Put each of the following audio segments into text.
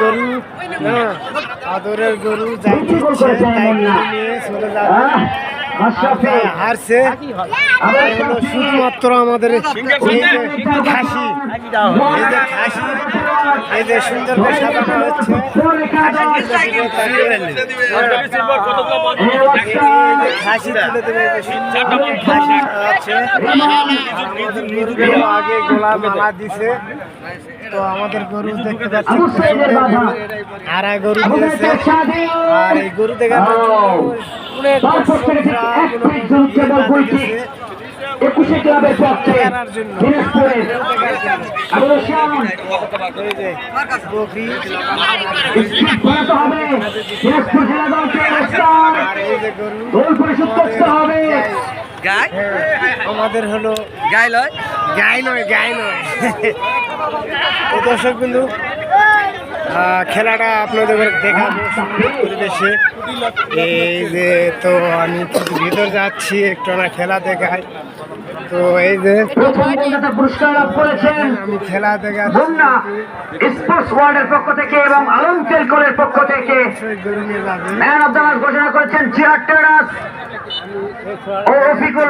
গরু আদরের গরু চলে যাবে। আর হারছে। শুধুমাত্র আমাদের এই যে খাসি। এই যে খাসি। এই যে সুন্দর করে সাজানো হচ্ছে। খাসি তুলে দেবে সুন্দর খাসি আগে গোলা মালা দিছে। তো আমাদের গরু দেখতে পাচ্ছি গরু দিয়েছে আর এই গরু অনেক থেকে এক একুশে ক্লাবের পক্ষে দিনাজপুরের হবে। দিনাজপুর জেলা দলকে আর এই গরু। গোল পরিশোধ করতে হবে। হ্যাঁ, আমাদের হলো গাই লয়? গাই নয় গাই নয় দর্শক বিন্দু খেলাটা আপনাদের দেখাবো পরিবেশে এই যে তো আমি ভিতর যাচ্ছি একটু না খেলা দেখায় তো এই যে পুরস্কার লাভ করেছেন আমি খেলা দেখাচ্ছি। মুন্না স্পোর্টস ওয়ার্ল্ডের পক্ষ থেকে এবং আলম টেলকলের পক্ষ থেকে। ম্যান দ্য ম্যাচ ঘোষণা করেছেন চিরাগ ট্রেডার্স ও রফিকুল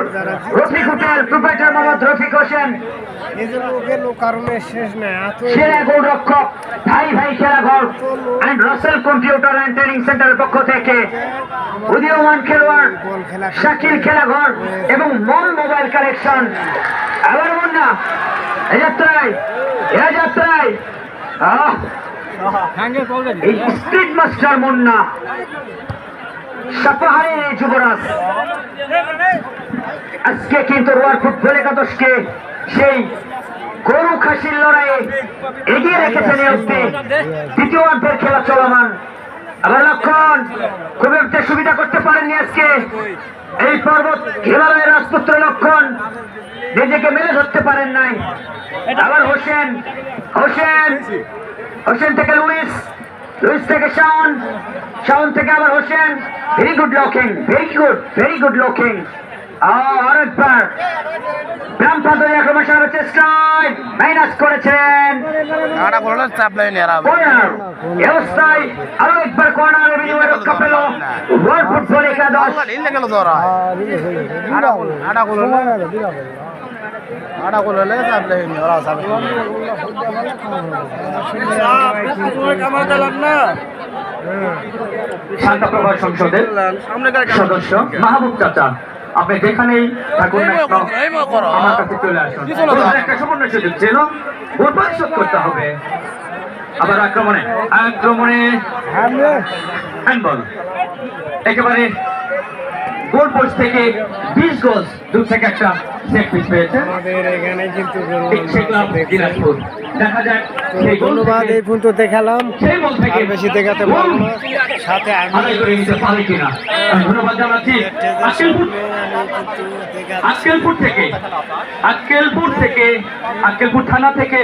রফিক হোটেল প্রোপাইটার মোহাম্মদ রফিক হোসেন। এই যে লোকের কারণে শেষ সেরা গোলরক্ষক Bhai Bhai Khelaghar and Rasel computer and training সেন্টারের পক্ষ থেকে উদীয়মান খেলোয়াড় শাকিল খেলাঘর এবং মন মোবাইল কালেকশন আবার মুন্না এ যাত্রায় এ যাত্রায়। এই স্পিড মাস্টার মুন্না। সাপাহারের এই যুবরাজ। আজকে কিন্তু রোয়ার ফুটবল একাদশকে সেই গরু খাসির লড়াইয়ে এগিয়ে রেখেছেন এই অব্দি খেলা চলমান। আবার লক্ষণ, খুব একটা সুবিধা করতে পারেননি আজকে। এই পর্বত হিমালয়ের রাজপুত্র লক্ষণ, নিজেকে মেলে ধরতে পারেন নাই। আবার হোসেন হোসেন হোসেন থেকে লুইস লুইস থেকে শাওন শাওন থেকে আবার Hossain. Very good looking very good very good looking আরেকবার। আক্রমণ সারার চেষ্টায় মাইনাস করেছেন। আরও একবার বিনিময়ে রক্ষা পেল। ওয়ার্ল্ড ফুটবল একাদশ আটা শান্তাপ্রভা সংসদের সদস্য মাহবুব চাচা। আপনি যেখানেই থাকুন না আমার কাছে চলে আসুন। একটা সুযোগ ছিল পরিশোধ করতে হবে। আবার আক্রমণে আক্রমণে হ্যান্ডবল একেবারে গোল পোস্ট থেকে বিশ গোল? দূর থেকে একটা সেট পিস পেয়েছে। আমাদের এখানে কিন্তু দিনাজপুর। দেখা যাক গোল ধন্যবাদ থেকে- এই পর্যন্ত দেখালাম। আর বেশি দেখাতে পারব না। সাথে আমি ধন্যবাদ জানাচ্ছি। আজকেলপুর থেকে আজকেলপুর থেকে আজকেলপুর থানা থেকে